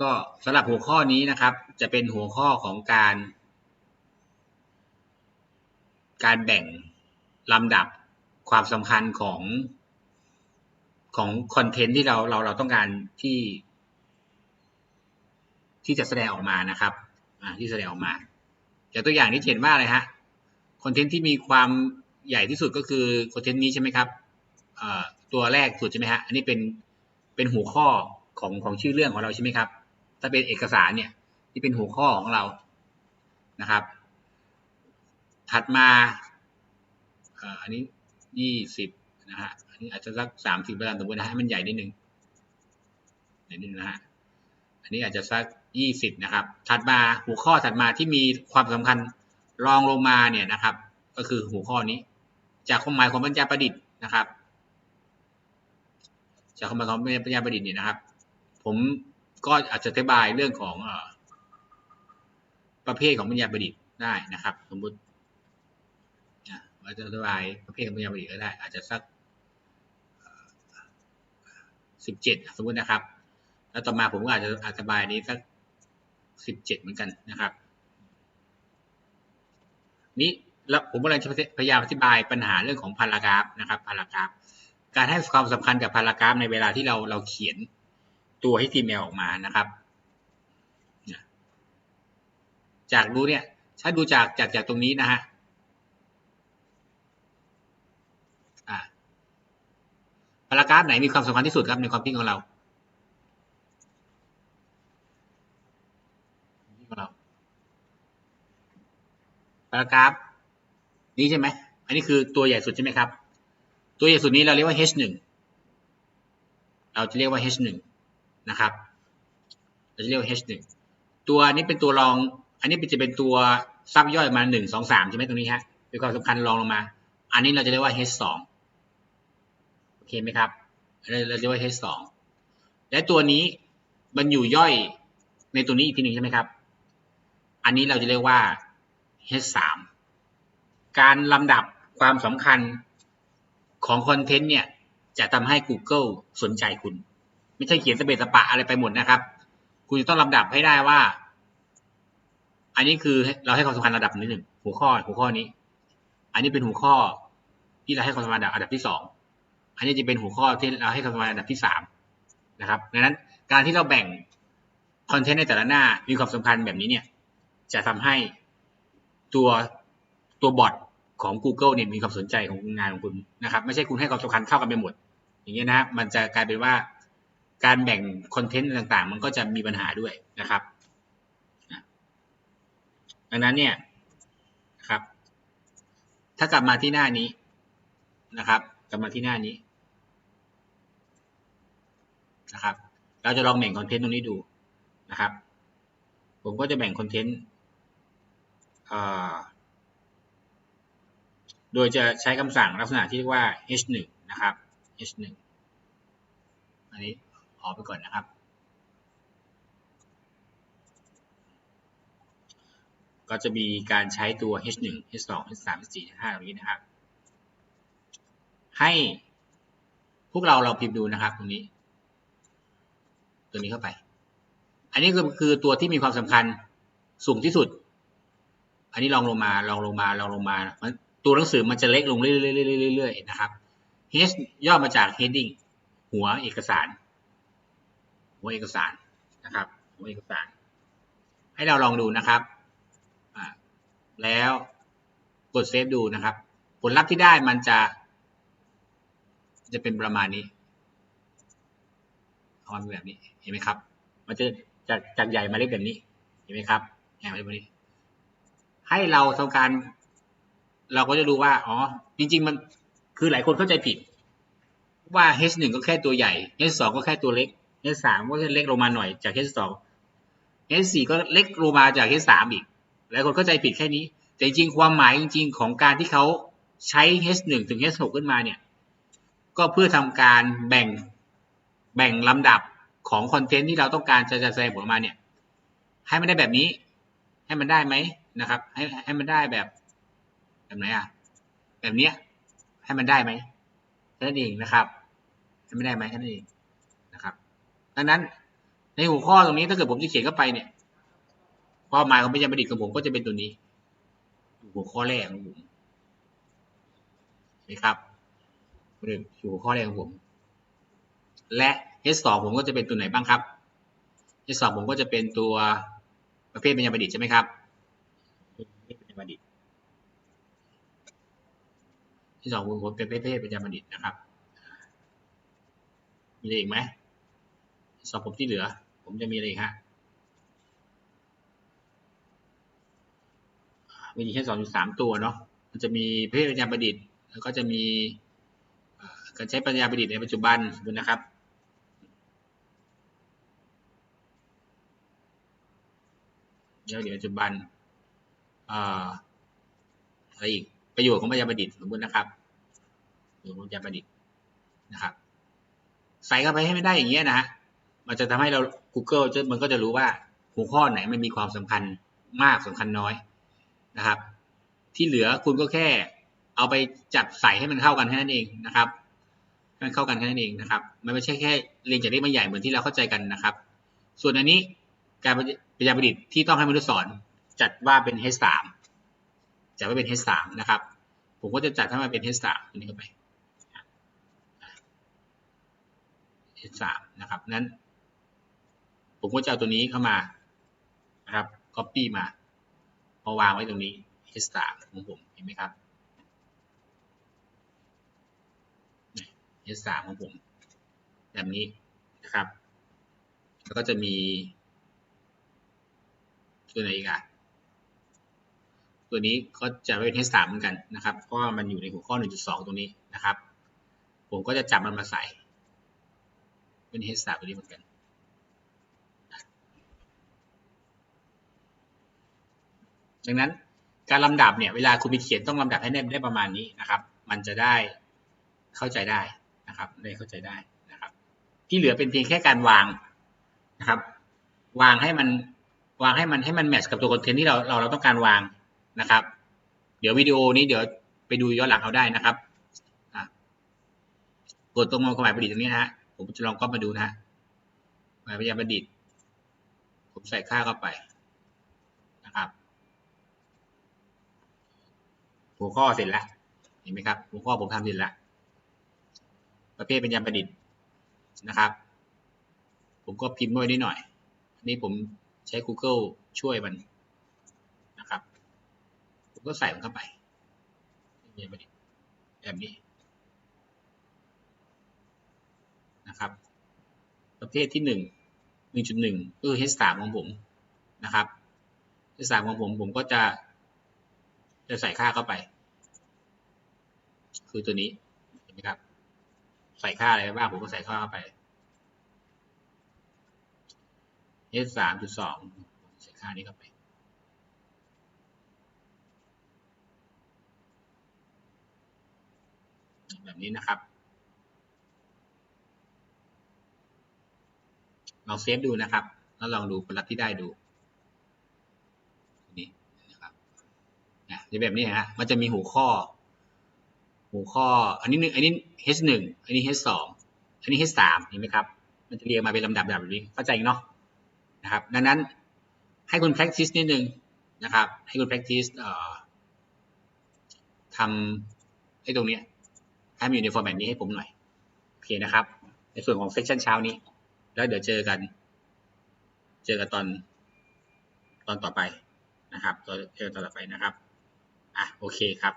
ก็สำหรับหัวข้อนี้นะครับ จะเป็นหัวข้อของการ การแบ่งลำดับความสำคัญของของคอนเทนต์ที่เราเราเราต้องการที่ ที่จะแสดงออกมานะครับอ่าที่แสดงออกมาอย่างตัวอย่างที่เห็นว่าอะไรฮะคอนเทนต์ที่มีความใหญ่ที่สุดก็คือคอนเทนต์นี้ใช่ไหมครับอ่อตัวแรกสุดใช่ไหมฮะอันนี้เป็นเป็นหัวข้อของของชื่อเรื่องของเราใช่ไหมครับ ถ้าเป็นเอกสารเนี่ย ที่เป็นหัวข้อของเรานะครับ ถัดมาอันนี้ยี่สิบนะฮะอันนี้อาจจะสักสามสิบแล้วกันสมมตินะฮะให้มันใหญ่นิดนึงใหญ่นิดนึงนะฮะอันนี้อาจจะสักยี่สิบนะครับ ถัดมาหัวข้อถัดมาที่มีความสำคัญรองลงมาเนี่ยนะครับ ก็คือหัวข้อนี้ จากความหมายของปัญญาประดิษฐ์นะครับ จากความหมายของปัญญาประดิษฐ์เนี่ยนะครับ ผม ก็อาจจะอธิบายเรื่องของอประเภทของปัญญาประดิษฐ์ได้นะครับ สมมติอาจจะอธิบายประเภทของปัญญาประดิษฐ์ก็ได้ อาจจะสักสิบเจ็ดสมมตินะครับ แล้วต่อมาผมก็อาจจะอธิบายนี้สักสิบเจ็ดเหมือนกันนะครับ นี้แล้วผมกำลังจะพยายามอธิบายปัญหาเรื่องของพารากราฟนะครับพารากราฟการให้ความสำคัญกับพารากราฟในเวลาที่เราเราเขียน ตัว HTML ออกมานะครับ จากดูเนี่ย ถ้าดูจากจากจากตรงนี้นะฮะอ่าพารากราฟไหนมีความสำคัญที่สุดครับในความคิดของเราของเราพารากราฟนี้ใช่ไหม อันนี้คือตัวใหญ่สุดใช่ไหมครับ ตัวใหญ่สุดนี้เราเรียกว่า H1 เราจะเรียกว่า H1 นะครับเราจะเรียกว่า H1 ตัวนี้เป็นตัวรอง อันนี้จะเป็นตัวซับย่อยมาหนึ่งสองสามใช่ไหมตรงนี้ฮะเป็นความสำคัญรองลงมา อันนี้เราจะเรียกว่า H2 โอเคไหมครับเราจะเรียกว่า H2 และตัวนี้มันอยู่ย่อยในตัวนี้อีกทีหนึ่งใช่ไหมครับ อันนี้เราจะเรียกว่า H3 การลำดับความสำคัญของคอนเทนต์เนี่ยจะทำให้ Google สนใจคุณ ไม่ใช่เขียนสเปซสปะอะไรไปหมดนะครับ คุณจะต้องลำดับให้ได้ว่า อันนี้คือเราให้ความสำคัญระดับที่หนึ่งหัวข้อ หัวข้อนี้ อันนี้เป็นหัวข้อที่เราให้ความสำคัญระดับที่สองอันนี้จะเป็นหัวข้อที่เราให้ความสำคัญระดับที่สามนะครับดังนั้นการที่เราแบ่งคอนเทนต์ในแต่ละหน้ามีความสำคัญแบบนี้เนี่ยจะทำให้ตัวตัวบอทของ Google เนี่ยมีความสนใจของงานของคุณนะครับ ไม่ใช่คุณให้ความสำคัญเข้ากันไปหมด อย่างเงี้ยนะมันจะกลายเป็นว่า การแบ่งคอนเทนต์ต่างๆ มันก็จะมีปัญหาด้วยนะครับดังนั้นเนี่ยครับ ถ้ากลับมาที่หน้านี้นะครับ กลับมาที่หน้านี้นะครับ เราจะลองแบ่งคอนเทนต์ตรงนี้ดูนะครับ ผมก็จะแบ่งคอนเทนต์โดยจะใช้คำสั่งลักษณะที่เรียกว่า h1 นะครับ h1 อันนี้ ออกไปก่อนนะครับ ก็จะมีการใช้ตัว h1 h2 h3 h4 h5 ตรงนี้นะครับ ให้พวกเราเราพิมพ์ดูนะครับตรงนี้ ตัวนี้เข้าไป อันนี้คือคือตัวที่มีความสำคัญสูงที่สุด อันนี้ลองลงมาลองลงมาลองลงมาตัวหนังสือมันจะเล็กลงเรื่อยๆๆๆนะครับ H ย่อมาจาก heading หัวเอกสาร หัวเอกสารนะครับ หัวเอกสาร ให้เราลองดูนะครับแล้วกดเซฟดูนะครับ ผลลัพธ์ที่ได้มันจะ จะเป็นประมาณนี้เอามาแบบนี้เห็นไหมครับ มันจะจากจากใหญ่มาเล็กแบบนี้ เห็นไหมครับใหญ่มาเล็กแบบนี้ ให้เราทำการ เราก็จะรู้ว่าอ๋อจริง ๆ มันคือหลายคนเข้าใจผิด ว่า H1 ก็แค่ตัวใหญ่ H2 ก็แค่ตัวเล็ก H3 ก็เล็กลงมาหน่อยจาก H2 H4 ก็เล็กลงมาจาก H3 อีก หลายคนเข้าใจผิดแค่นี้ แต่จริงความหมายจริง ๆ ของการที่เขาใช้ H1 ถึง H6 ขึ้นมาเนี่ย ก็เพื่อทำการแบ่งแบ่งลำดับของคอนเทนต์ที่เราต้องการจะจะแสดงผลมาเนี่ย ให้มันได้แบบนี้ ให้มันได้ไหมนะครับ ให้ให้มันได้แบบแบบไหนอะแบบเนี้ยให้มันได้ไหมแค่นั้นเองนะครับให้ไม่ได้ไหมแค่นั้นเอง ดังนั้น ในหัวข้อตรงนี้ถ้าเกิดผมจะเขียนเข้าไปเนี่ยความหมายของพยานบัณฑิตของผมก็จะเป็นตัวนี้ หัวข้อแรกของผมนะครับหนึ่งหัวข้อแรกของผม และ H2 ผมก็จะเป็นตัวไหนบ้างครับ H2 ผมก็จะเป็นตัวประเภทพยานบัณฑิตใช่ไหมครับประเภทพยานบัณฑิตที่สองผมผมเป็นประเภทพยานบัณฑิตนะครับ มีอะไรอีกไหม สอบผมที่เหลือ ผมจะมีอะไรอีกฮะมีแค่สองจุดสามตัวเนาะมันจะมีประเภทปัญญาประดิษฐ์ แล้วก็จะมีการใช้ปัญญาประดิษฐ์ในปัจจุบันสมมตินะครับเดี๋ยวเดี๋ยวปัจจุบันอะไรอีกประโยชน์ของปัญญาประดิษฐ์สมมตินะครับประโยชน์ของปัญญาประดิษฐ์นะครับ ใส่เข้าไปให้ไม่ได้อย่างเงี้ยนะฮะ มันจะทำให้เรา Google จะมันก็จะรู้ว่าหัวข้อไหนมันมีความสำคัญมากสำคัญน้อยนะครับ ที่เหลือคุณก็แค่เอาไปจัดใส่ให้มันเข้ากันแค่นั้นเองนะครับให้มันเข้ากันแค่นั้นเองนะครับ มันไม่ใช่แค่เรียงจากเลขมาใหญ่เหมือนที่เราเข้าใจกันนะครับ ส่วนอันนี้การปริญญาประดิษฐ์ที่ต้องให้มนุษย์สอนจัดว่าเป็น H3 จัดว่าเป็น H3 นะครับ ผมก็จะจัดให้มันเป็น H3 ตัวนี้เข้าไป H3 นะครับนั้น ผมก็จะเอาตัวนี้เข้ามานะครับ copy มามาวางไว้ตรงนี้ H3 ของผมเห็นไหมครับ H3 ของผม แบบนี้นะครับ แล้วก็จะมี ตัวไหนอีกอะตัวนี้ก็จะเป็น H3 เหมือนกันนะครับ เพราะว่ามันอยู่ในหัวข้อ 1.2 ตรงนี้นะครับ ผมก็จะจับมันมาใส่ เป็น H3 ตัวนี้เหมือนกัน ดังนั้นการลำดับเนี่ยเวลาคุณไปเขียนต้องลำดับให้แน่ได้ประมาณนี้นะครับ มันจะได้เข้าใจได้นะครับได้เข้าใจได้นะครับ ที่เหลือเป็นเพียงแค่การวางนะครับ วางให้มันวางให้มันให้มันแมทช์กับตัวคอนเทนต์ที่เราเราเราต้องการวางนะครับ เดี๋ยววิดีโอนี้เดี๋ยวไปดูย้อนหลังเอาได้นะครับกดตรงมองความหมายประดิษฐ์ตรงนี้นะฮะผมจะลองก็มาดูนะฮะหมายพยาประดิษฐ์ผมใส่ค่าเข้าไปนะครับ หัวข้อเสร็จแล้วเห็นไหมครับ หัวข้อผมทำเสร็จแล้วประเภทเป็นยาประดิษฐ์นะครับ ผมก็พิมพ์ไว้นิดหน่อยอันนี้ผมใช้ Google ช่วยมันนะครับ ผมก็ใส่มันเข้าไปป็นยาประดิษฐ์แบบนี้นะครับ ประเภทที่หนึ่งหนึ่งจุดหนึ่งก็คือ H3 ของผมนะครับ H3 ของผมผมก็จะจะใส่ค่าเข้าไป คือตัวนี้เห็นไหมครับ ใส่ค่าอะไรบ้างผมก็ใส่ค่าเข้าไป H สามจุดสองใส่ค่านี้เข้าไป แบบนี้นะครับ ลองเซฟดูนะครับ แล้วลองดูผลลัพธ์ที่ได้ดูนี่นะครับนะแบบนี้ฮะมันจะมีหัวข้อ หัวข้อ อันนี้หนึ่งอันนี้ H หนึ่งอันนี้ H สองอันนี้ H สามเห็นไหมครับ มันจะเรียงมาเป็นลำดับแบบนี้เข้าใจเนาะนะครับ ดังนั้นให้คุณ practice นิดนึงนะครับ ให้คุณ practice ทำให้ตรงนี้ให้มันอยู่ใน format นี้ให้ผมหน่อย โอเคนะครับ ในส่วนของ section เช้านี้ แล้วเดี๋ยวเจอกัน เจอกันตอนตอนต่อไปนะครับตอนตอนต่อไปนะครับ อะ โอเคครับ